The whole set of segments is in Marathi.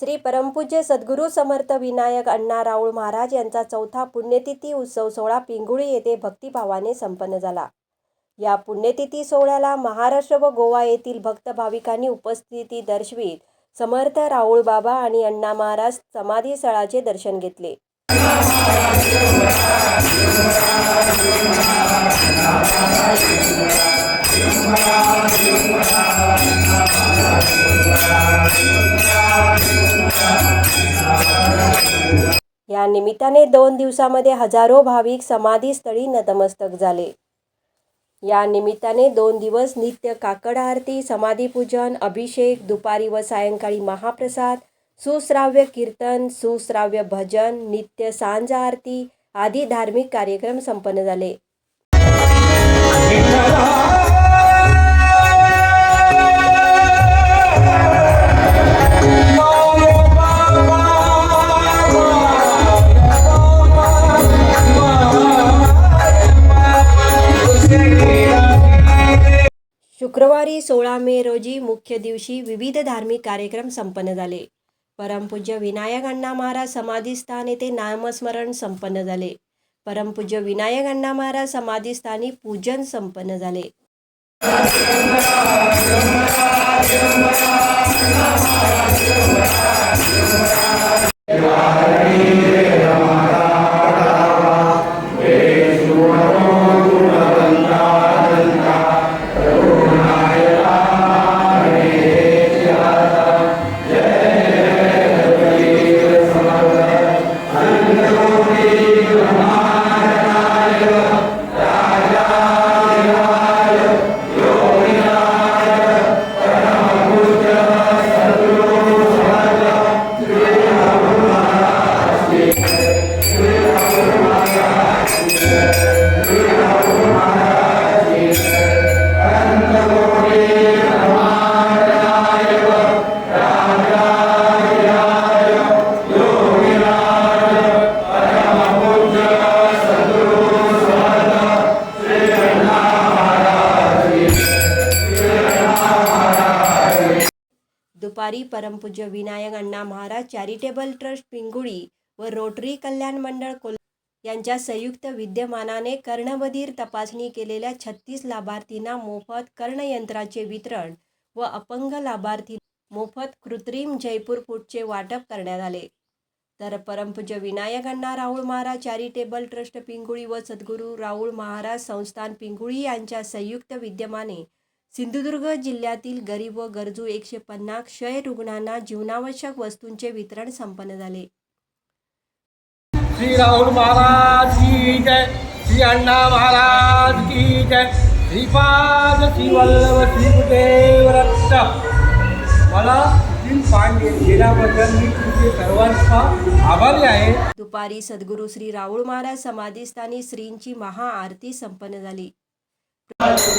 श्री परमपूज्य सद्गुरू समर्थ विनायक अण्णा राऊळ महाराज यांचा चौथा पुण्यतिथी उत्सव सोहळा पिंगुळी येथे भक्तिभावाने संपन्न झाला. या पुण्यतिथी सोहळ्याला महाराष्ट्र व गोवा येथील भक्त भाविकांनी उपस्थिती दर्शवीत समर्थ राऊळ बाबा आणि अण्णा महाराज समाधी स्थळाचे दर्शन घेतले. या निमित्ताने दोन दिवसामध्ये हजारो भाविक समाधीस्थळी नतमस्तक झाले. या निमित्ताने दोन दिवस नित्य काकड आरती समाधीपूजन अभिषेक दुपारी व सायंकाळी महाप्रसाद सुश्राव्य कीर्तन सुश्राव्य भजन नित्य सांज आरती आदी धार्मिक कार्यक्रम संपन्न झाले. शुक्रवारी सोळा मे रोजी मुख्य दिवशी विविध धार्मिक कार्यक्रम संपन्न झाले परमपूज्य विनायक अण्णा महाराज समाधीस्थान येथे नामस्मरण संपन्न झाले परमपूज्य विनायक अण्णा महाराज समाधीस्थानी पूजन संपन्न झाले दुपारी चॅरिटेबल ट्रस्ट पिंगुळी व रोटरी कल्याण मंडळ कोल यांच्या संयुक्त विद्यमानाने कर्णबधीर तपासणी केलेल्या छत्तीस लाभार्थींना मोफत कर्णयंत्राचे वितरण व अपंग लाभार्थी मोफत कृत्रिम जयपूर फूटचे वाटप करण्यात आले. तर परमपूज्य विनायक अण्णा राहुळ महाराज चॅरिटेबल ट्रस्ट पिंगुळी व सद्गुरू राहुल महाराज संस्थान पिंगुळी यांच्या संयुक्त विद्यमाने सिंधुदुर्ग जिल्ह्यातील गरीब व गरजू एकशे पन्नास क्षय रुग्णांना जीवनावश्यक वस्तूंचे वितरण संपन्न झाले. श्री राहुल महाराज की जय श्री अण्णा महाराज की जय श्रीपाद श्रीवल्लभ श्रीदेव रक्त मला आभारी आहे. दुपारी सद्गुरू श्री राहुळ महाराज समाधीस्थानी श्रींची महाआरती संपन्न झाली.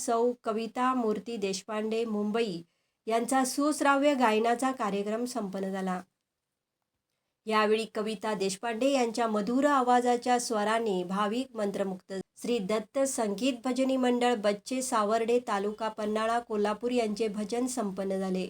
सौ कविता मूर्ती देशपांडे मुंबई यांचा सुश्राव्य गायनाचा कार्यक्रम संपन्न झाला. यावेळी कविता देशपांडे यांच्या मधुर आवाजाच्या स्वराने भाविक मंत्रमुक्त श्री दत्त संगीत भजनी मंडळ बच्चे सावर्डे तालुका पन्हाळा कोल्हापूर यांचे भजन संपन्न झाले.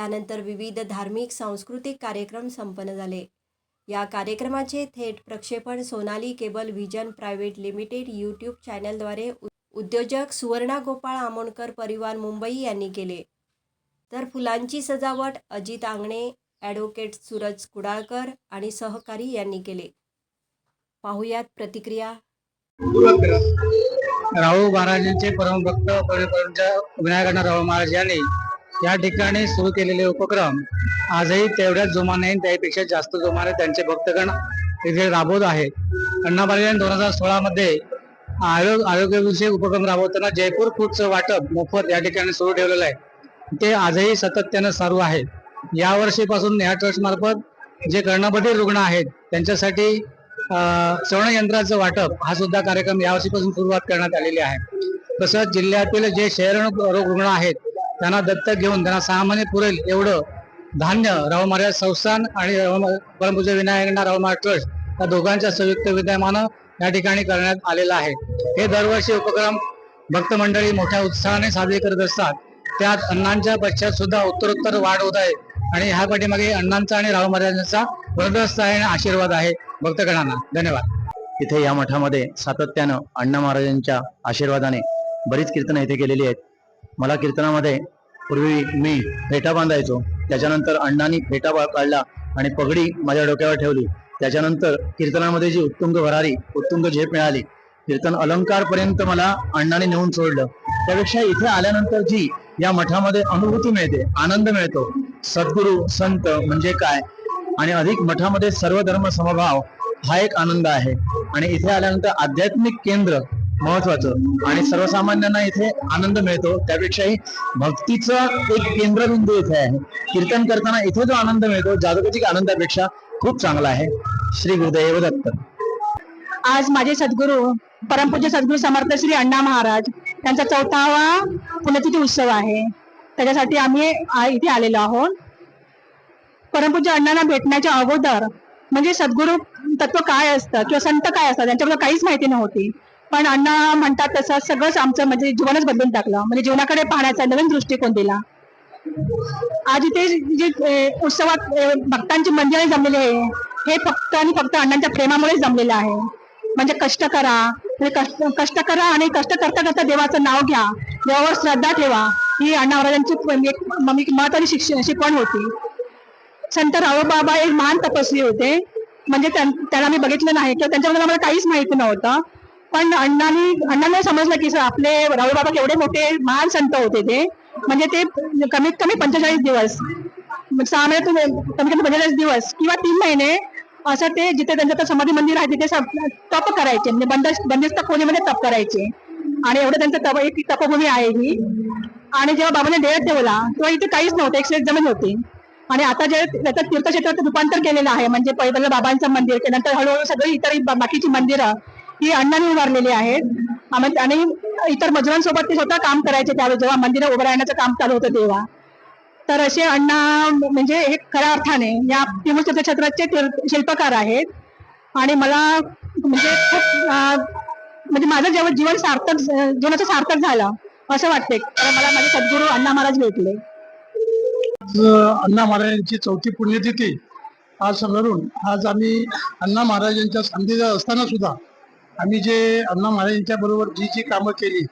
त्यानंतर विविध धार्मिक सांस्कृतिक कार्यक्रम संपन्न झाले. या कार्यक्रमाचे थेट प्रक्षेपण Sonali cable vision private limited YouTube चॅनलद्वारे उद्योजक सुवर्णा गोपाळ आमोणकर परिवार मुंबई यांनी केले. तर फुलांची सजावट अजित आंगणे ॲडव्होकेट सूरज कुडाळकर आणि सहकारी यांनी केले. पाहुयात प्रतिक्रिया. राहू महाराजांचे परमभक्त विनायकांना राहू महाराज यांनी या ठिकाणी सुरू केलेले उपक्रम आजही तेवढ्याच जोमाने त्यापेक्षा जास्त जोमाने त्यांचे भक्तगण इथे राबवत आहेत. अण्णाबाई दोन हजार सोळामध्ये आरोग्य आरोग्यविषयक उपक्रम राबवताना जयपूर फूडचं वाटप मोफत या ठिकाणी सुरू ठेवलेलं आहे. ते आजही सातत्यानं चालू आहे या वर्षीपासून या ट्रस्ट मार्फत जे कर्णबधीर रुग्ण आहेत त्यांच्यासाठी श्रवणयंत्राचं वाटप हा सुद्धा कार्यक्रम यावर्षीपासून सुरुवात करण्यात आलेली आहे. तसंच जिल्ह्यातील जे शहर रोग रुग्ण आहेत त्यांना दत्तक घेऊन त्यांना सहा महिने पुरेल एवढं धान्य राव महाराज संस्थान आणि राव परमपूज्य विनायकना राव महाराज ट्रस्ट या दोघांच्या संयुक्त विद्यमानं या ठिकाणी करण्यात आलेलं आहे. हे दरवर्षी उपक्रम भक्त मंडळी मोठ्या उत्साहाने साजरे करत असतात. त्यात अण्णांच्या पश्चात सुद्धा उत्तरोत्तर वाढ होत आहे आणि ह्या पाठीमागे अण्णांचा आणि राव महाराजांचा वरदस्त आहे आणि आशीर्वाद आहे. भक्तगणांना धन्यवाद. इथे या मठामध्ये सातत्यानं अण्णा महाराजांच्या आशीर्वादाने बरीच कीर्तनं इथे केलेली आहेत. मला कीर्तनामध्ये पूर्वी मी फेटा बांधायचो. त्याच्यानंतर अण्णांनी फेटा काढला आणि पगडी माझ्या डोक्यावर ठेवली. त्याच्यानंतर कीर्तनामध्ये जी उत्तुंग भरारी उत्तुंग झेप मिळाली. कीर्तन अलंकार पर्यंत मला अण्णाने नेऊन सोडलं. त्यापेक्षा इथे आल्यानंतर जी या मठामध्ये अनुभूती मिळते आनंद मिळतो. सद्गुरू संत म्हणजे काय? आणि अधिक मठामध्ये सर्व धर्म समभाव हा एक आनंद आहे. आणि इथे आल्यानंतर आध्यात्मिक केंद्र महत्वाचं. आणि सर्वसामान्यांना इथे आनंद मिळतो. त्यापेक्षाही भक्तीचं एक केंद्रबिंदू इथे आहे. कीर्तन करताना इथे जो आनंद मिळतो जागतिक आनंदापेक्षा खूप चांगला आहे. श्री गुरुदेव दत्त. आज माझे सद्गुरू परमपूज्य सद्गुरू समर्थ श्री अण्णा महाराज त्यांचा चौथावा पुण्यतिथी उत्सव आहे. त्याच्यासाठी आम्ही इथे आलेलो आहोत. परमपूज्य अण्णांना भेटण्याच्या अगोदर म्हणजे सद्गुरू तत्व काय असतं किंवा संत काय असतात त्यांच्याबद्दल काहीच माहिती नव्हती. पण अण्णा म्हणतात तसं सगळंच आमचं म्हणजे जीवनच बदलून टाकलं. म्हणजे जीवनाकडे पाहण्याचा नवीन दृष्टिकोन दिला. आज इथे जे उत्सवात भक्तांची मंदिरे जमलेली आहे हे फक्त आणि फक्त अण्णांच्या प्रेमामुळे जमलेलं आहे. म्हणजे कष्ट करा म्हणजे कष्ट कष्ट करा आणि कष्ट करता करता देवाचं नाव घ्या. देवावर श्रद्धा ठेवा. ही अण्णा महाराजांची एक महत्वाची शिक्ष शिकवण होती. संत रावबाबा एक महान तपस्वी होते. म्हणजे त्यांना मी बघितलं नाही किंवा त्यांच्याबद्दल आम्हाला काहीच माहिती नव्हतं. पण अण्णांनी अण्णांना समजलं की सर आपले रावबाबा केवढे मोठे महान संत होते ते. म्हणजे ते कमीत कमी पंचेचाळीस दिवस. सहा महिने कमीत कमी पंचेचाळीस दिवस किंवा तीन महिने असं ते जिथे त्यांचं समाधी मंदिर आहे तिथे तप करायचे. म्हणजे बंद बंदिस्त खोलीमध्ये तप करायचे. आणि एवढं त्यांचं तप एक तपभूमी आहे ही. आणि जेव्हा बाबाने देह ठेवला तेव्हा इथे काहीच नव्हतं एक शेत जमीन होती. आणि आता जे त्याचं तीर्थक्षेत्रात रूपांतर केलेलं आहे म्हणजे पहिलं बाबांचं मंदिर त्यानंतर हळूहळू सगळी इतर बाकीची मंदिरं ही अण्णांनी उभारलेली आहेत. आणि इतर मजुरांसोबत ते स्वतः काम करायचे त्यावेळी जेव्हा मंदिरं उभं राहण्याचं काम चालू होतं तेव्हा. तर असे अण्णा म्हणजे हे खऱ्या अर्थाने या तीर्थक्षेत्र क्षेत्राचे शिल्पकार आहेत. आणि मला म्हणजे खूप म्हणजे माझं जेव्हा जीवन सार्थक जीवनाचं सार्थक झालं असं वाटते कारण मला माझे सद्गुरू अण्णा महाराज भेटले. अण्णा महाराजांची चौथी पुण्यतिथी. आज समरून आज आम्ही अण्णा महाराजांच्या संधीचा असताना सुद्धा आम्ही जे अण्णा महाराजांच्या बरोबर जी जी कामं केली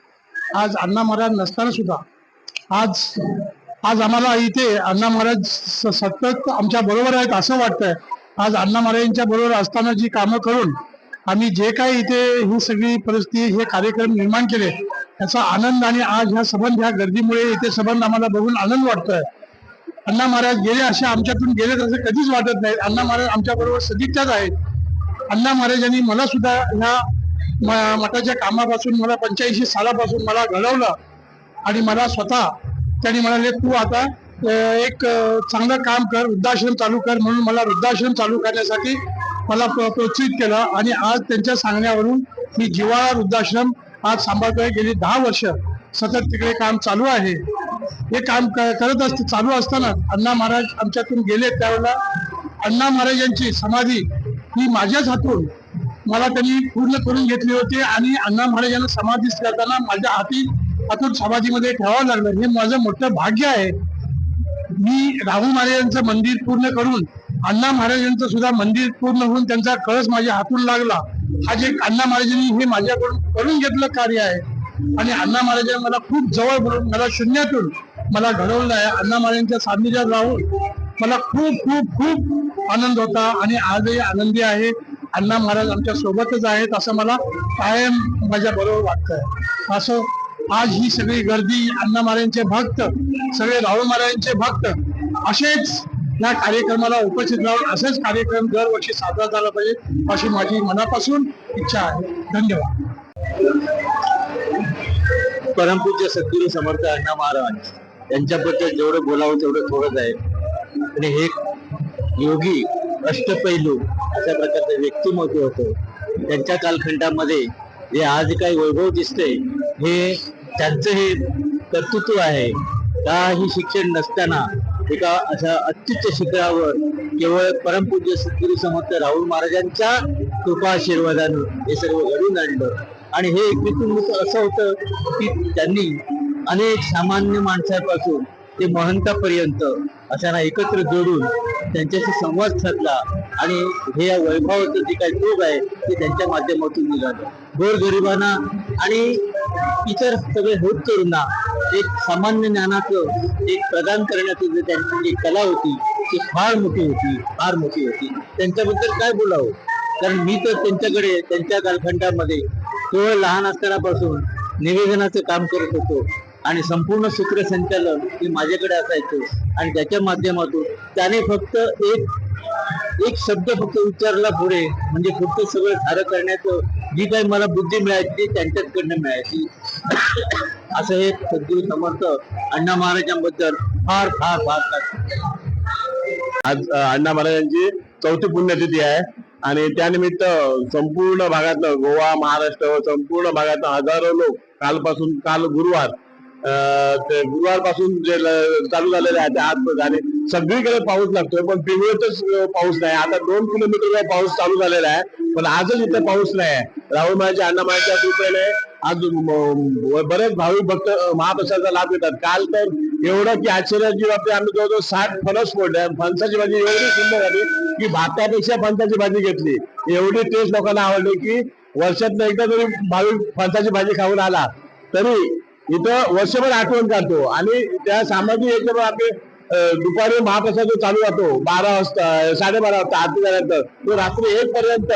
आज अण्णा महाराज नसताना सुद्धा आज आज आम्हाला इथे अण्णा महाराज स- सतत आमच्या बरोबर आहेत असं वाटतंय. आज अण्णा महाराजांच्या बरोबर असताना जी कामं करून आम्ही जे काही इथे ही सगळी परिस्थिती हे कार्यक्रम निर्माण केले त्याचा आनंद आणि आज ह्या संबंध ह्या गर्दीमुळे इथे संबंध आम्हाला बघून आनंद वाटतोय. अण्णा महाराज गेले असे आमच्यातून गेले तसे कधीच वाटत नाही. अण्णा महाराज आमच्या बरोबर सदिच्छाच आहेत. अण्णा महाराजांनी मला सुद्धा ह्या मठाच्या कामापासून मला पंच्याऐंशी सालापासून मला घडवलं आणि मला स्वतः त्यांनी म्हणाले तू आता एक चांगलं काम कर वृद्धाश्रम चालू कर म्हणून मला वृद्धाश्रम चालू करण्यासाठी मला प्रोत्साहित केलं आणि आज त्यांच्या सांगण्यावरून मी जिवाळा वृद्धाश्रम आज सांभाळतोय. गेली दहा वर्ष सतत तिकडे काम चालू आहे. हे काम क- करत असत चालू असताना अण्णा महाराज आमच्यातून गेले त्यावेळेला. अण्णा महाराजांची समाधी ही माझ्याच हातून मला त्यांनी पूर्ण करून घेतले होते आणि अण्णा महाराजांना समाधी करताना माझ्या हाती हातून समाधीमध्ये ठेवावं लागलं. हे माझं मोठं भाग्य आहे. मी राहू महाराजांचं मंदिर पूर्ण करून अण्णा महाराजांचं सुद्धा मंदिर पूर्ण होऊन त्यांचा कळस माझ्या हातून लागला. हा जे अण्णा महाराजांनी हे माझ्याकडून करून घेतलं कार्य आहे. आणि अण्णा महाराजांनी मला खूप जवळ बोलून मला शून्यातून मला घडवलं आहे. अण्णा महाराजांच्या सान्निध्यात राहून मला खूप खूप खूप आनंद होता आणि आजही आनंदी आहे. अण्णा महाराज आमच्या सोबतच आहेत असं मला कायम माझ्या बरोबर वाटतंय. असं आज ही सगळी गर्दी अण्णा महाराजांचे भक्त सगळे राहुल महाराजांचे भक्त असेच या कार्यक्रमाला उपस्थित राहून असेच कार्यक्रम दरवर्षी साजरा झाला पाहिजे अशी माझी मनापासून इच्छा आहे. धन्यवाद. परमपूज्य सद्गुरू समर्थ अण्णा महाराज यांच्याबद्दल जेवढं बोलावं तेवढं थोडंच आहे. आणि हे योगी अष्टपैलू अशा प्रकारचं व्यक्तिमत्व होतं. त्यांच्या कालखंडामध्ये जे आज काही वैभव दिसते हे त्यांचं हे कर्तृत्व आहे. काही शिक्षण नसताना एका अशा अत्युच्च शिखरावर केवळ परमपूज्य सद्गुरू समर्थ राहुल महाराजांच्या कृपा आशीर्वादानं हे सर्व घडून आणलं. आणि हे एक असं होतं की त्यांनी अनेक सामान्य माणसापासून ते महंतापर्यंत अशांना एकत्र जोडून त्यांच्याशी संवाद साधला आणि हे या वैभवाचं जे काही योग आहे ते त्यांच्या माध्यमातून निघालं. गोरगरिबांना आणि इतर सगळे होत करूंना एक सामान्य ज्ञानाचं एक प्रदान करण्याची जे त्यांची जी कला होती ती फार मोठी होती फार मोठी होती. त्यांच्याबद्दल काय बोलावं? कारण मी तर त्यांच्याकडे त्यांच्या कालखंडामध्ये केवळ लहान असतानापासून निवेदनाचं काम करत होतो. आणि संपूर्ण सूत्रसंचालन हे माझ्याकडे असायचं. आणि त्याच्या माध्यमातून त्याने फक्त एक एक शब्द फक्त उच्चारला पुढे. म्हणजे फक्त सगळं सारं करण्याचं जी काही मला बुद्धी मिळायची ती त्यांच्याचकडनं मिळायची. असं हे सद्गुरू समर्थ अण्णा महाराजांबद्दल फार फार फार आज अण्णा महाराजांची चौथी पुण्यतिथी आहे. आणि त्यानिमित्त संपूर्ण भागातलं गोवा महाराष्ट्र संपूर्ण भागातलं हजारो लोक कालपासून काल गुरुवार ते गुरुवारपासून जे चालू झालेले आहे ते आज झाले सगळीकडे पाऊस लागतोय पण पिवळतच पाऊस नाही. आता दोन किलोमीटर पाऊस चालू झालेला आहे पण आजच इथे पाऊस नाही आहे. राहुल महाराज अण्णा महाराजच्या कृपेने आज बरेच भाविक भक्त महाप्रसादाचा लाभ घेतात. काल तर एवढं की आश्चर्याची बाबतीत आम्ही जवळजवळ साठ फणस फोडले. फणसाची भाजी एवढी सुंदर झाली की भातापेक्षा फणसाची भाजी घेतली. एवढी टेस्ट लोकांना आवडली की वर्षातनं एकदा जरी भाविक फणसाची भाजी खाऊन आला. तरी इथं वर्षभर आठवण काढतो. आणि त्या सामाजिक याच्यावर आपले दुपारी महाप्रसाद जो चालू राहतो बारा वाजता साडेबारा वाजता आरती झाल्यानंतर तो रात्री एक पर्यंत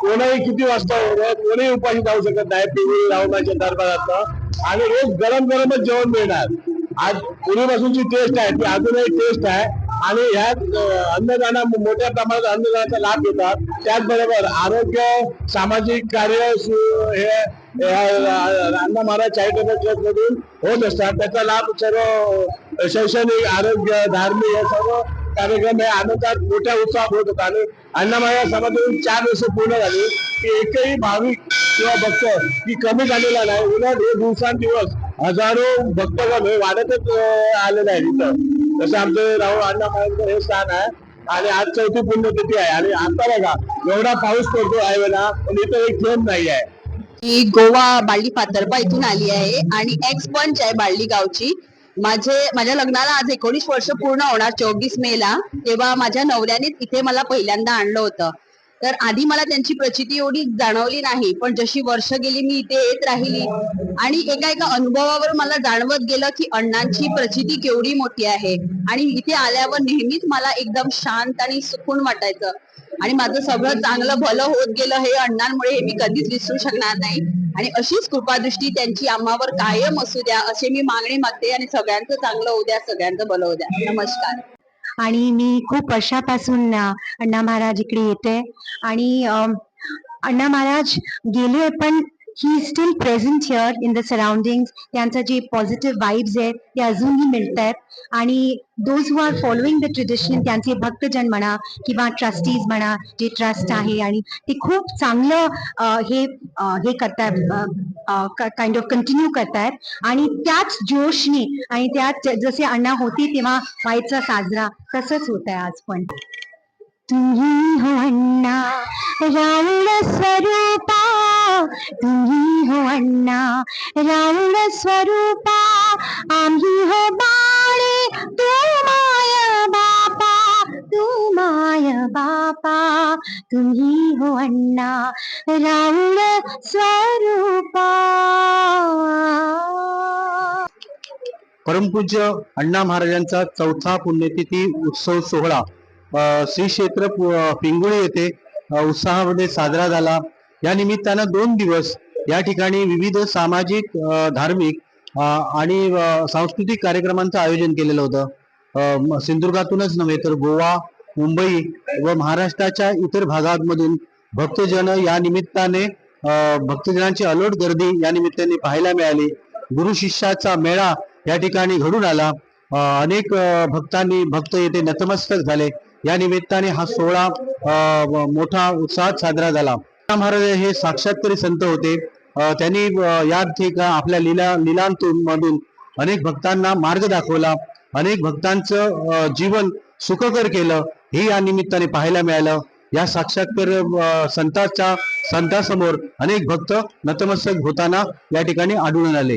कोणाही किती वाजता कोणीही उपाशी जाऊ शकत नाही पिवळी रावणाच्या दरबारात आणि रोज गरम गरमच जेवण मिळणार. आज पूर्वीपासूनची टेस्ट आहे ती अजूनही टेस्ट आहे. आणि ह्यात अन्नदाना मोठ्या प्रमाणात अन्नदानाचा लाभ घेतात. त्याचबरोबर आरोग्य सामाजिक कार्य सु- हे अण्णा महाराज चॅरिटेबल ट्रस्ट मधून होत असतात. त्याचा लाभ सर्व शैक्षणिक आरोग्य धार्मिक हे सर्व कार्यक्रम हे आनंदात मोठ्या उत्साहात होत होता आणि अण्णा महाराज समाजातून चार वर्ष पूर्ण झाली की एकही भाविक किंवा भक्त की कमी झालेला नाही. उलट हे दिवसांदिवस हजारो भक्तगण हे वाढतच आलेले आहे इथं. जसं आमचं राहुल अण्णा महाराजांचं हे स्थान आहे आणि आज चौथी पुण्यतिथी आहे. आणि आता बघा एवढा पाऊस पडतो आहे वेळा पण इथं एक थेंब नाही आहे. मी गोवा बाळली पातर्पा इथून आली आहे आणि एक्स पंच आहे बाळली गावची. माझे माझ्या लग्नाला आज एकोणीस वर्ष पूर्ण होणार चोवीस मे ला तेव्हा माझ्या नवऱ्याने इथे मला पहिल्यांदा आणलं होतं. तर आधी मला त्यांची प्रचिती एवढी जाणवली नाही पण जशी वर्ष गेली मी इथे येत राहिली आणि एका एका अनुभवावर मला जाणवत गेलं की अण्णांची प्रचिती केवढी मोठी आहे. आणि इथे आल्यावर नेहमीच मला एकदम शांत आणि सुकून वाटायचं. आणि माझं सगळं चांगलं भलं होत गेलं हे अण्णांमुळे हे मी कधीच विसरू शकणार नाही. आणि अशीच कृपादृष्टी त्यांची आम्हावर कायम असू द्या असे मी मागणी मागते आणि सगळ्यांचं चांगलं होऊ द्या सगळ्यांचं भलं होऊ द्या. नमस्कार. आणि मी खूप वर्षापासून अण्णा महाराज इकडे येते. आणि अण्णा महाराज गेले पण he still present here in the surrounding त्यांचा जे पॉझिटिव्ह वाईब्स आहेत ते अजूनही मिळत आहेत आणि those who are following the tradition त्यांचे भक्तजन म्हणा किंवा ट्रस्टीज म्हणा जे ट्रस्ट आहे आणि ते खूप चांगलं हे हे करतायत काइंड ऑफ कंटिन्यू करतायत. आणि त्याच जोशने आणि त्याच जसे अण्णा होते तेव्हा व्हायचा साजरा तसंच होत आहे आज पण तुम्ही हो अण्णा राऊळ स्वरूपा तुम्ही हो अण्णा. रावण स्वरूपा आम्ही हो बाळे. तू माय बापा तुम्ही हो अण्णा राऊळ स्वरूपा. परमपूज्य अण्णा महाराजांचा चौथा पुण्यतिथी उत्सव सोहळा श्री क्षेत्र पिंगुळी येथे उत्साहामध्ये साजरा झाला. या निमित्तानं दोन दिवस या ठिकाणी विविध सामाजिक धार्मिक आणि सांस्कृतिक कार्यक्रमांचं आयोजन केलेलं होतं. सिंधुदुर्गातूनच नव्हे तर गोवा मुंबई व महाराष्ट्राच्या इतर भागांमधून भक्तजन या निमित्ताने भक्तजनांची अलोट गर्दी या निमित्ताने पाहायला मिळाली. गुरु शिष्याचा मेळा या ठिकाणी घडून आला. अनेक भक्तांनी भक्त येथे नतमस्तक झाले. या निमित्ताने हा सोहळा मोठा उत्साहात साजरा झाला. महाराज हे साक्षात्कारी संत होते. त्यांनी या ठिका आपल्या लीला लिलांतून मधून अनेक भक्तांना मार्ग दाखवला. अनेक भक्तांचं जीवन सुखकर केलं. हे या निमित्ताने पाहायला मिळालं. या साक्षात्कार संताच्या संतांच्या अनेक भक्त नतमस्तक होताना या ठिकाणी आढळून आले.